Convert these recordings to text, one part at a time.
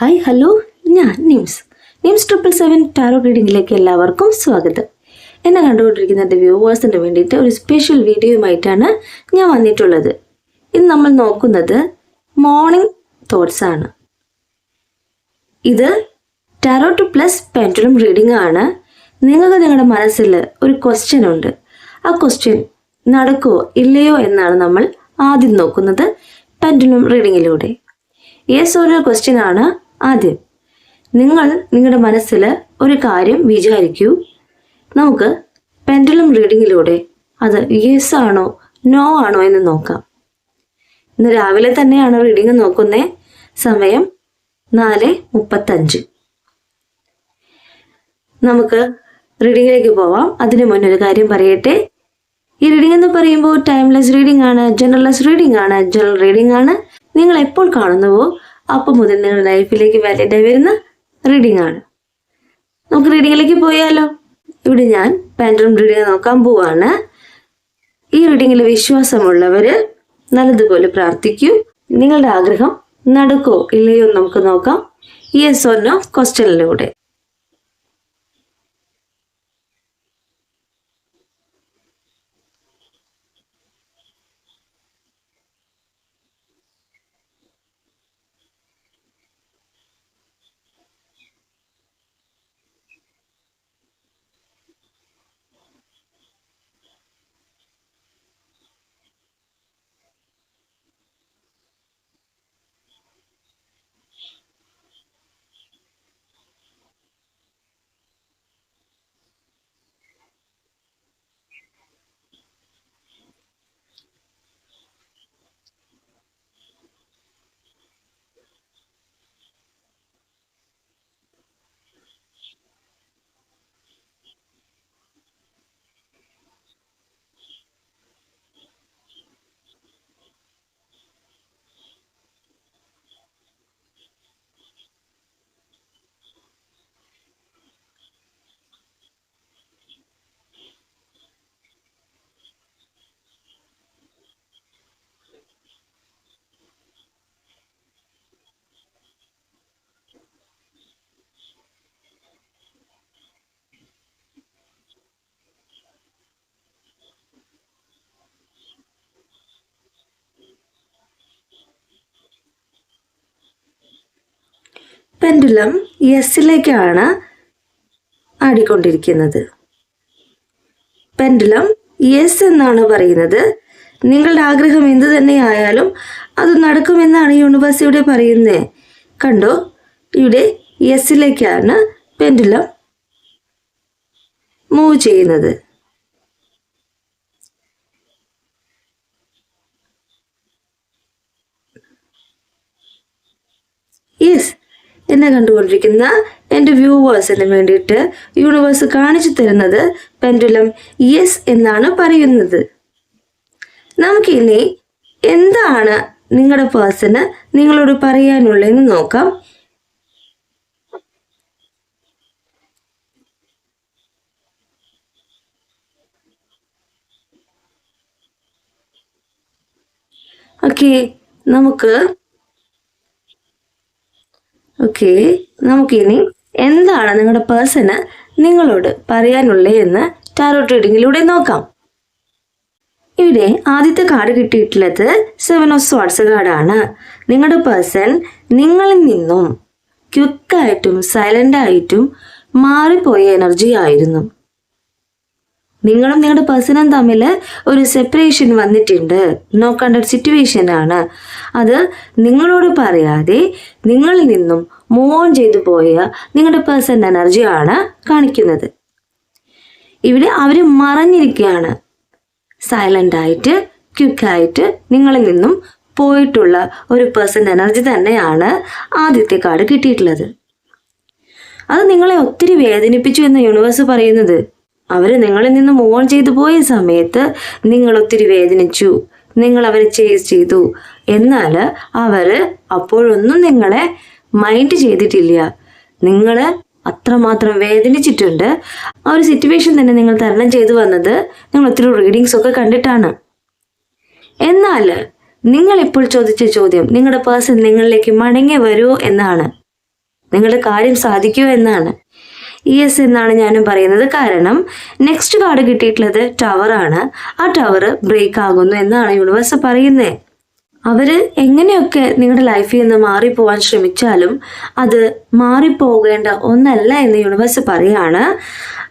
Hi hello ഞാൻ Nims. Nims triple seven tarot റീഡിങ്ങിലേക്ക് എല്ലാവർക്കും സ്വാഗതം. എന്നെ കണ്ടുകൊണ്ടിരിക്കുന്ന എന്റെ വ്യൂവേഴ്സിന് വേണ്ടിയിട്ട് ഒരു സ്പെഷ്യൽ വീഡിയോയുമായിട്ടാണ് ഞാൻ വന്നിട്ടുള്ളത്. ഇന്ന് നമ്മൾ നോക്കുന്നത് മോർണിംഗ് തോട്ട്സ് ആണ്. ഇത് ടാറോട്ട് പ്ലസ് പെന്റുലം റീഡിംഗ് ആണ്. നിങ്ങൾക്ക് നിങ്ങളുടെ മനസ്സിൽ ഒരു ക്വസ്റ്റ്യൻ ഉണ്ട്. ആ ക്വസ്റ്റ്യൻ നടക്കുമോ ഇല്ലയോ എന്നാണ് നമ്മൾ ആദ്യം നോക്കുന്നത് പെൻഡുലം റീഡിങ്ങിലൂടെ യെസ് ഓരോ ക്വസ്റ്റ്യൻ ആണ്. ആദ്യം നിങ്ങൾ നിങ്ങളുടെ മനസ്സിൽ ഒരു കാര്യം വിചാരിക്കൂ. നമുക്ക് പെൻഡുലം റീഡിങ്ങിലൂടെ അത് യെസ് ആണോ നോ ആണോ എന്ന് നോക്കാം. ഇന്ന് രാവിലെ തന്നെയാണ് റീഡിംഗ് നോക്കുന്നേ. സമയം നാല് മുപ്പത്തഞ്ച്. നമുക്ക് റീഡിങ്ങിലേക്ക് പോവാം. അതിനു ഒരു കാര്യം പറയട്ടെ. ഈ റീഡിംഗ് എന്ന് പറയുമ്പോൾ ടൈംലെസ് റീഡിംഗ് ആണ് ജനറൽലെസ് റീഡിംഗ് ആണ് ജനറൽ റീഡിംഗ് ആണ്. നിങ്ങൾ എപ്പോൾ കാണുന്നുവോ അപ്പോൾ മുതൽ നിങ്ങളുടെ ലൈഫിലേക്ക് വാലിഡായി വരുന്ന റീഡിംഗ് ആണ്. നമുക്ക് റീഡിങ്ങിലേക്ക് പോയാലോ? ഇവിടെ ഞാൻ പാൻഡ്രം റീഡിംഗ് നോക്കാൻ പോവാണ്. ഈ റീഡിങ്ങിൽ വിശ്വാസമുള്ളവർ നല്ലതുപോലെ പ്രാർത്ഥിക്കൂ. നിങ്ങളുടെ ആഗ്രഹം നടക്കോ ഇല്ലയോ നമുക്ക് നോക്കാം. യെസ് ഓർ നോ ക്വസ്റ്റ്യനിലൂടെ പെൻഡുലം എസിലേക്കാണ് ആടിക്കൊണ്ടിരിക്കുന്നത്. പെൻഡുലം യെസ് എന്നാണ് പറയുന്നത്. നിങ്ങളുടെ ആഗ്രഹം എന്തു തന്നെയായാലും അത് നടക്കുമെന്നാണ് യൂണിവേഴ്സ് ഇവിടെ പറയുന്നത് കണ്ടോ? ഇവിടെ യെസ്സിലേക്കാണ് പെൻഡുലം മൂവ് ചെയ്യുന്നത്. യെസ് എന്നെ കണ്ടുകൊണ്ടിരിക്കുന്ന എന്റെ വ്യൂവേഴ്സിന് വേണ്ടിയിട്ട് യൂണിവേഴ്സ് കാണിച്ചു തരുന്നത് പെൻഡുലം യെസ് എന്നാണ് പറയുന്നത്. നമുക്കിനി എന്താണ് നിങ്ങളുടെ പേഴ്സണ് നിങ്ങളോട് പറയാനുള്ളതെന്ന് നോക്കാം. ഓക്കെ നമുക്ക് ഓക്കെ. നമുക്കിനി എന്താണ് നിങ്ങളുടെ പേഴ്സണ് നിങ്ങളോട് പറയാനുള്ളത് എന്ന് ടാരോട്ട് റീഡിങ്ങിലൂടെ നോക്കാം. ഇവിടെ ആദ്യത്തെ കാർഡ് കിട്ടിയിട്ടുള്ളത് സെവൻ ഓഫ് സ്വാട്സ് കാർഡാണ്. നിങ്ങളുടെ പേഴ്സൺ നിങ്ങളിൽ നിന്നും ക്വിക്കായിട്ടും സൈലന്റായിട്ടും മാറിപ്പോയ എനർജി ആയിരുന്നു. നിങ്ങളും നിങ്ങളുടെ പേഴ്സണും തമ്മിൽ ഒരു സെപ്പറേഷൻ വന്നിട്ടുണ്ട്. ഒരു സിറ്റുവേഷൻ ആണ്. അത് നിങ്ങളോട് പറയാതെ നിങ്ങളിൽ നിന്നും മൂവ് ഓൺ ചെയ്തു പോയ നിങ്ങളുടെ പേഴ്സൺ എനർജിയാണ് കാണിക്കുന്നത്. ഇവിടെ അവർ മറഞ്ഞിരിക്കുകയാണ്. സൈലന്റ് ആയിട്ട് ക്വിക്കായിട്ട് നിങ്ങളിൽ നിന്നും പോയിട്ടുള്ള ഒരു പേഴ്സൺ എനർജി തന്നെയാണ് ആദ്യത്തെ കാർഡ് കിട്ടിയിട്ടുള്ളത്. അത് നിങ്ങളെ ഒത്തിരി വേദനിപ്പിച്ചു എന്ന് യൂണിവേഴ്സ് പറയുന്നത്. അവർ നിങ്ങളിൽ നിന്ന് മൂവ് ഓൺ ചെയ്തു പോയ സമയത്ത് നിങ്ങൾ ഒത്തിരി വേദനിച്ചു. നിങ്ങൾ അവരെ ചേസ് ചെയ്തു. എന്നാൽ അവർ അപ്പോഴൊന്നും നിങ്ങളെ മൈൻഡ് ചെയ്തിട്ടില്ല. നിങ്ങൾ അത്രമാത്രം വേദനിച്ചിട്ടുണ്ട്. ആ ഒരു സിറ്റുവേഷൻ തന്നെ നിങ്ങൾ തരണം ചെയ്തു വന്നത് നിങ്ങൾ ഒത്തിരി റീഡിങ്സ് ഒക്കെ കണ്ടിട്ടാണ്. എന്നാൽ നിങ്ങൾ ഇപ്പോൾ ചോദിച്ച ചോദ്യം നിങ്ങളുടെ പേഴ്സൺ നിങ്ങളിലേക്ക് മടങ്ങി വരുമോ എന്നാണ്. നിങ്ങളുടെ കാര്യം സാധിക്കുമോ എന്നാണ്. യെസ് എന്നാണ് ഞാനും പറയുന്നത്. കാരണം നെക്സ്റ്റ് കാർഡ് കിട്ടിയിട്ടുള്ളത് ടവറാണ് ആ ടവർ ബ്രേക്ക് ആകുന്നു എന്നാണ് യൂണിവേഴ്സ് പറയുന്നത് അവർ എങ്ങനെയൊക്കെ നിങ്ങളുടെ ലൈഫിൽ നിന്ന് മാറിപ്പോവാൻ ശ്രമിച്ചാലും അത് മാറിപ്പോകേണ്ട ഒന്നല്ല എന്ന് യൂണിവേഴ്സ് പറയാണ്.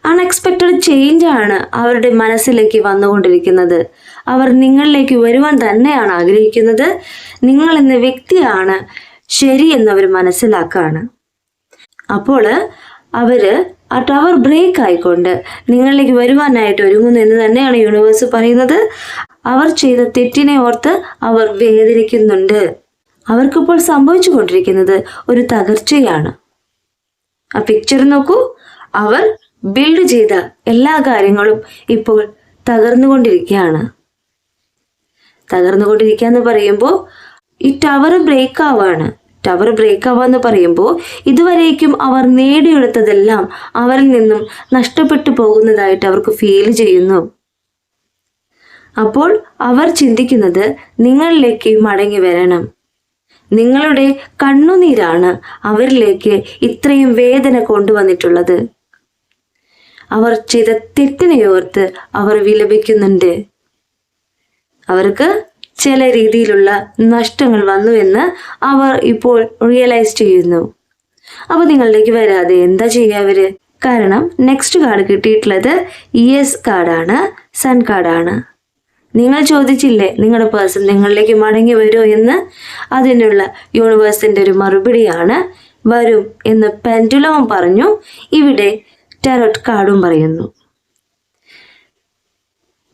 അൺഎക്സ്പെക്റ്റഡ് ചേഞ്ച് ആണ് അവരുടെ മനസ്സിലേക്ക് വന്നുകൊണ്ടിരിക്കുന്നത്. അവർ നിങ്ങളിലേക്ക് വരുവാൻ തന്നെയാണ് ആഗ്രഹിക്കുന്നത്. നിങ്ങൾ എന്ന വ്യക്തിയാണ് ശരി എന്നവർ മനസ്സിലാക്കാണ്. അപ്പോൾ അവർ ആ ടവർ ബ്രേക്ക് ആയിക്കൊണ്ട് നിങ്ങളിലേക്ക് വരുവാനായിട്ട് ഒരുങ്ങുന്നു എന്ന് തന്നെയാണ് യൂണിവേഴ്സ് പറയുന്നത്. അവർ ചെയ്ത തെറ്റിനെ ഓർത്ത് അവർ വേദനിക്കുന്നുണ്ട്. അവർക്കിപ്പോൾ സംഭവിച്ചു കൊണ്ടിരിക്കുന്നത് ഒരു തകർച്ചയാണ്. ആ പിക്ചർ നോക്കൂ. അവർ ബിൽഡ് ചെയ്ത എല്ലാ കാര്യങ്ങളും ഇപ്പോൾ തകർന്നുകൊണ്ടിരിക്കുകയാണ്. തകർന്നുകൊണ്ടിരിക്കുക എന്ന് പറയുമ്പോൾ ഈ ടവർ ബ്രേക്ക് ആവാണ്. ടവർ ബ്രേക്ക് ആവാന്ന് പറയുമ്പോൾ ഇതുവരേക്കും അവർ നേടിയെടുത്തതെല്ലാം അവരിൽ നിന്നും നഷ്ടപ്പെട്ടു പോകുന്നതായിട്ട് അവർക്ക് ഫീൽ ചെയ്യുന്നു. അപ്പോൾ അവർ ചിന്തിക്കുന്നത് നിങ്ങളിലേക്ക് മടങ്ങി വരണം. നിങ്ങളുടെ കണ്ണുനീരാണ് അവരിലേക്ക് ഇത്രയും വേദന കൊണ്ടുവന്നിട്ടുള്ളത്. അവർ ചെയ്ത തെറ്റിനെ ഓർത്ത് അവർ വിലപിക്കുന്നുണ്ട്. അവർക്ക് ചില രീതിയിലുള്ള നഷ്ടങ്ങൾ വന്നു എന്ന് അവർ ഇപ്പോൾ റിയലൈസ് ചെയ്യുന്നു. അപ്പൊ നിങ്ങളിലേക്ക് വരാതെ എന്താ ചെയ്യുക അവർ? കാരണം നെക്സ്റ്റ് കാർഡ് കിട്ടിയിട്ടുള്ളത് യെസ് കാർഡാണ് സൺ കാർഡാണ് നിങ്ങൾ ചോദിച്ചില്ലേ നിങ്ങളുടെ പേഴ്സൺ നിങ്ങളിലേക്ക് മടങ്ങി വരുമോ എന്ന്? അതിനുള്ള യൂണിവേഴ്സിന്റെ ഒരു മറുപടിയാണ് വരും എന്ന് പെൻഡുലവും പറഞ്ഞു. ഇവിടെ ടെറോട്ട് കാർഡും പറയുന്നു.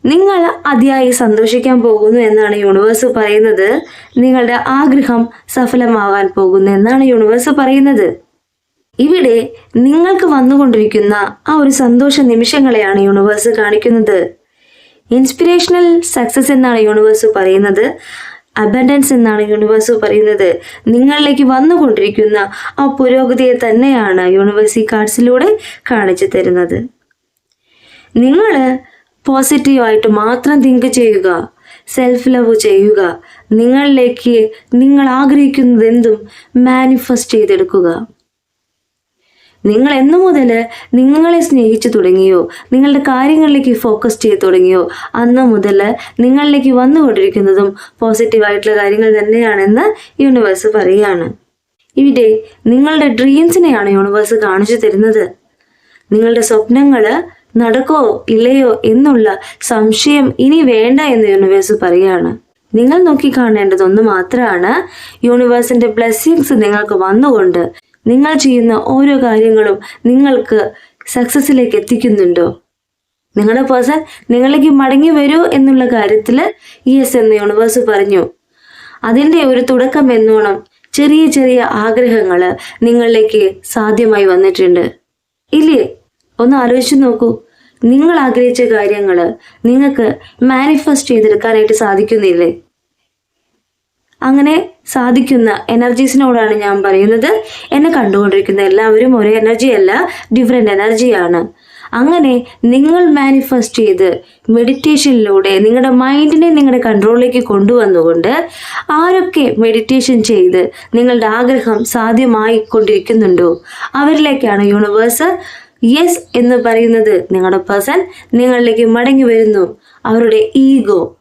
നിങ്ങൾ അതിയായി സന്തോഷിക്കാൻ പോകുന്നു എന്നാണ് യൂണിവേഴ്സ് പറയുന്നത്. നിങ്ങളുടെ ആഗ്രഹം സഫലമാവാൻ പോകുന്നു എന്നാണ് യൂണിവേഴ്സ് പറയുന്നത്. ഇവിടെ നിങ്ങൾക്ക് വന്നുകൊണ്ടിരിക്കുന്ന ആ ഒരു സന്തോഷ നിമിഷങ്ങളെയാണ് യൂണിവേഴ്സ് കാണിക്കുന്നത്. ഇൻസ്പിറേഷണൽ സക്സസ് എന്നാണ് യൂണിവേഴ്സ് പറയുന്നത്. അബൻഡൻസ് എന്നാണ് യൂണിവേഴ്സ് പറയുന്നത്. നിങ്ങളിലേക്ക് വന്നുകൊണ്ടിരിക്കുന്ന ആ പുരോഗതിയെ തന്നെയാണ് യൂണിവേഴ്സ് ഈ കാർഡ്സിലൂടെ കാണിച്ചു തരുന്നത്. നിങ്ങൾ പോസിറ്റീവായിട്ട് മാത്രം തിങ്ക് ചെയ്യുക. സെൽഫ് ലവ് ചെയ്യുക. നിങ്ങളിലേക്ക് നിങ്ങൾ ആഗ്രഹിക്കുന്നത് എന്തും മാനിഫെസ്റ്റ് ചെയ്തെടുക്കുക. നിങ്ങൾ എന്നു മുതൽ നിങ്ങളെ സ്നേഹിച്ചു തുടങ്ങിയോ നിങ്ങളുടെ കാര്യങ്ങളിലേക്ക് ഫോക്കസ് ചെയ്ത് തുടങ്ങിയോ അന്ന് മുതൽ നിങ്ങളിലേക്ക് വന്നുകൊണ്ടിരിക്കുന്നതും പോസിറ്റീവായിട്ടുള്ള കാര്യങ്ങൾ തന്നെയാണെന്ന് യൂണിവേഴ്സ് പറയുകയാണ്. ഇവിടെ നിങ്ങളുടെ ഡ്രീംസിനെയാണ് യൂണിവേഴ്സ് കാണിച്ചു തരുന്നത്. നിങ്ങളുടെ സ്വപ്നങ്ങൾ നടക്കോ ഇല്ലയോ എന്നുള്ള സംശയം ഇനി വേണ്ട എന്ന് യൂണിവേഴ്സ് പറയുകയാണ് നിങ്ങൾ നോക്കി കാണേണ്ടത് ഒന്ന് മാത്രമാണ് യൂണിവേഴ്സിന്റെ ബ്ലെസ്സിങ്സ് നിങ്ങൾക്ക് വന്നുകൊണ്ട് നിങ്ങൾ ചെയ്യുന്ന ഓരോ കാര്യങ്ങളും നിങ്ങൾക്ക് സക്സസിലേക്ക് എത്തിക്കുന്നുണ്ടോ? നിങ്ങളുടെ പേഴ്സൺ നിങ്ങളിലേക്ക് മടങ്ങി വരൂ എന്നുള്ള കാര്യത്തിൽ യെസ് എന്ന് യൂണിവേഴ്സ് പറഞ്ഞു. അതിന്റെ ഒരു തുടക്കം എന്നോണം ചെറിയ ചെറിയ ആഗ്രഹങ്ങൾ നിങ്ങളിലേക്ക് സാധ്യമായി വന്നിട്ടുണ്ട്. ഇല്ലേ? ഒന്ന് ആലോചിച്ച് നോക്കൂ. നിങ്ങൾ ആഗ്രഹിച്ച കാര്യങ്ങൾ നിങ്ങൾക്ക് മാനിഫെസ്റ്റ് ചെയ്തെടുക്കാനായിട്ട് സാധിക്കുന്നില്ലേ? അങ്ങനെ സാധിക്കുന്ന എനർജീസിനോടാണ് ഞാൻ പറയുന്നത്. എന്നെ കണ്ടുകൊണ്ടിരിക്കുന്ന എല്ലാവരും ഒരേ എനർജി അല്ല ഡിഫറെന്റ് എനർജിയാണ് അങ്ങനെ നിങ്ങൾ മാനിഫെസ്റ്റ് ചെയ്ത് മെഡിറ്റേഷനിലൂടെ നിങ്ങളുടെ മൈൻഡിനെ നിങ്ങളുടെ കൺട്രോളിലേക്ക് കൊണ്ടുവന്നുകൊണ്ട് ആരൊക്കെ മെഡിറ്റേഷൻ ചെയ്ത് നിങ്ങളുടെ ആഗ്രഹം സാധ്യമായി കൊണ്ടിരിക്കുന്നുണ്ടോ അവരിലേക്കാണ് യൂണിവേഴ്സ് യെസ് എന്ന് പറയുന്നത് നിങ്ങളുടെ പേഴ്സൺ നിങ്ങളിലേക്ക് മടങ്ങി വരുന്നു. അവരുടെ ഈഗോ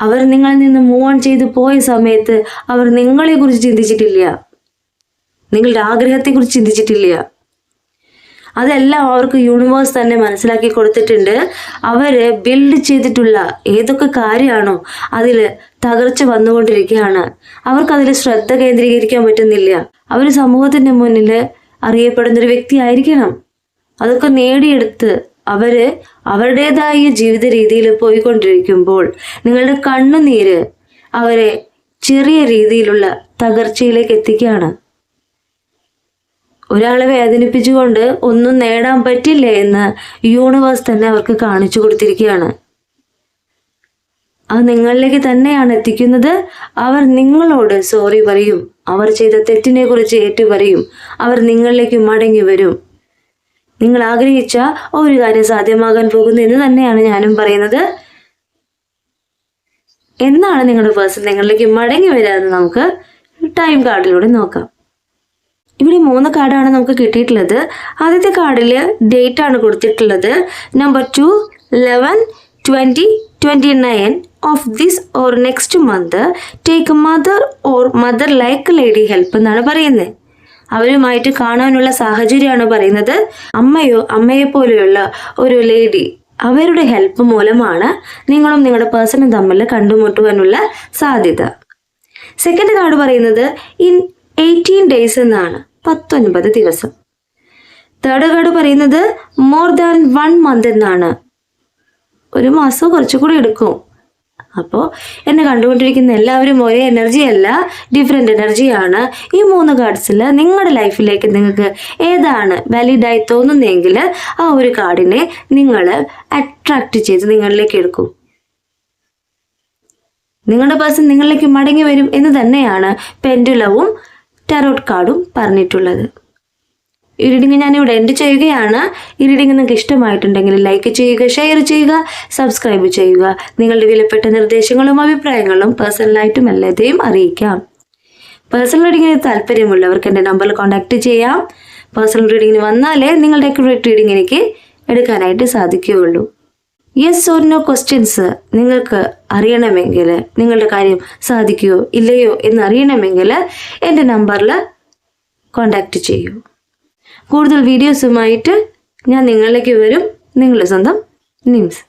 അവർ നിങ്ങളിൽ നിന്ന് മൂവ് ഓൺ ചെയ്ത് പോയ സമയത്ത് അവർ നിങ്ങളെ കുറിച്ച് ചിന്തിച്ചിട്ടില്ല. നിങ്ങളുടെ ആഗ്രഹത്തെ കുറിച്ച് ചിന്തിച്ചിട്ടില്ല. അതെല്ലാം അവർക്ക് യൂണിവേഴ്സ് തന്നെ മനസ്സിലാക്കി കൊടുത്തിട്ടുണ്ട്. അവർ ബിൽഡ് ചെയ്തിട്ടുള്ള ഏതൊക്കെ കാര്യമാണോ അതിൽ തകർച്ച വന്നുകൊണ്ടിരിക്കുകയാണ്. അവർക്ക് അതിൽ ശ്രദ്ധ കേന്ദ്രീകരിക്കാൻ പറ്റുന്നില്ല. അവർ സമൂഹത്തിന്റെ മുന്നിൽ അറിയപ്പെടുന്ന ഒരു വ്യക്തി ആയിരിക്കണം അതൊക്കെ നേടിയെടുത്ത് അവർ അവരുടേതായ ജീവിത രീതിയിൽ പോയിക്കൊണ്ടിരിക്കുമ്പോൾ നിങ്ങളുടെ കണ്ണുനീര് അവരെ ചെറിയ രീതിയിലുള്ള തകർച്ചയിലേക്ക് എത്തിക്കുകയാണ്. ഒരാളെ വേദനിപ്പിച്ചുകൊണ്ട് ഒന്നും നേടാൻ പറ്റില്ല എന്ന് യൂണിവേഴ്സ് തന്നെ അവർക്ക് കാണിച്ചു കൊടുത്തിരിക്കുകയാണ്. അത് നിങ്ങളിലേക്ക് തന്നെയാണ് എത്തിക്കുന്നത്. അവർ നിങ്ങളോട് സോറി പറയും. അവർ ചെയ്ത തെറ്റിനെ കുറിച്ച് ഏറ്റു പറയും അവർ നിങ്ങളിലേക്ക് മടങ്ങി വരും. നിങ്ങൾ ആഗ്രഹിച്ച ഒരു കാര്യം സാധ്യമാകാൻ പോകുന്നു എന്ന് തന്നെയാണ് ഞാനും പറയുന്നത്. എന്നാണ് നിങ്ങളുടെ പേഴ്സൺ നിങ്ങളിലേക്ക് മടങ്ങി വരാതെ നമുക്ക് ടൈം കാർഡിലൂടെ നോക്കാം. ഇവിടെ മൂന്ന് കാർഡാണ് നമുക്ക് കിട്ടിയിട്ടുള്ളത്. ആദ്യത്തെ കാർഡിൽ ഡേറ്റ് ആണ് കൊടുത്തിട്ടുള്ളത്. Number two eleven twenty twenty nine of this or next month take mother or mother like lady help എന്നാണ് പറയുന്നത്. അവരുമായിട്ട് കാണാനുള്ള സാഹചര്യമാണ് പറയുന്നത്. അമ്മയോ അമ്മയെ പോലെയുള്ള ഒരു ലേഡി അവരുടെ ഹെൽപ്പ് മൂലമാണ് നിങ്ങളും നിങ്ങളുടെ പേഴ്സണും തമ്മിൽ കണ്ടുമുട്ടുവാനുള്ള സാധ്യത. സെക്കൻഡ് കാർഡ് പറയുന്നത് ഇൻ എയ്റ്റീൻ ഡേയ്സ് എന്നാണ് പത്തൊൻപത് ദിവസം. തേർഡ് കാർഡ് പറയുന്നത് മോർ ദാൻ വൺ മന്ത് എന്നാണ് ഒരു മാസം കുറച്ചുകൂടി എടുക്കും. അപ്പോൾ എന്നെ കണ്ടുകൊണ്ടിരിക്കുന്ന എല്ലാവരും ഒരേ എനർജി അല്ല ഡിഫറെന്റ് എനർജിയാണ് ഈ മൂന്ന് കാർഡ്സിൽ നിങ്ങളുടെ ലൈഫിലേക്ക് നിങ്ങൾക്ക് ഏതാണ് വാലിഡായി തോന്നുന്നതെങ്കിൽ ആ ഒരു കാർഡിനെ നിങ്ങൾ അട്രാക്റ്റ് ചെയ്ത് നിങ്ങളിലേക്ക് എടുക്കും. നിങ്ങളുടെ പേഴ്സൺ നിങ്ങളിലേക്ക് മടങ്ങി വരും എന്ന് തന്നെയാണ് പെൻഡുലവും ടെറോട്ട് കാർഡും പറഞ്ഞിട്ടുള്ളത്. ഈ റീഡിങ് ഞാനിവിടെ എൻഡ് ചെയ്യുകയാണ്. ഈ റീഡിംഗ് നിങ്ങൾക്ക് ഇഷ്ടമായിട്ടുണ്ടെങ്കിൽ ലൈക്ക് ചെയ്യുക ഷെയർ ചെയ്യുക സബ്സ്ക്രൈബ് ചെയ്യുക. നിങ്ങളുടെ വിലപ്പെട്ട നിർദ്ദേശങ്ങളും അഭിപ്രായങ്ങളും പേഴ്സണലായിട്ടും എല്ലാതെയും അറിയിക്കാം. പേഴ്സണൽ റീഡിങ്ങിന് താല്പര്യമുള്ളവർക്ക് എന്റെ നമ്പറിൽ കോൺടാക്റ്റ് ചെയ്യാം. പേഴ്സണൽ റീഡിങ്ങിന് വന്നാലേ നിങ്ങളുടെ അക്യുറേറ്റ് റീഡിംഗ് എനിക്ക് എടുക്കാനായിട്ട് സാധിക്കുകയുള്ളൂ. യെസ് ഓർ നോ ക്വസ്റ്റ്യൻസ് നിങ്ങൾക്ക് അറിയണമെങ്കിൽ നിങ്ങളുടെ കാര്യം സാധിക്കുകയോ ഇല്ലയോ എന്ന് അറിയണമെങ്കിൽ എന്റെ നമ്പറിൽ കോൺടാക്റ്റ് ചെയ്യൂ. കൂടുതൽ വീഡിയോസുമായിട്ട് ഞാൻ നിങ്ങളിലേക്ക് വരും. നിങ്ങളുടെ സ്വന്തം നിംസ്.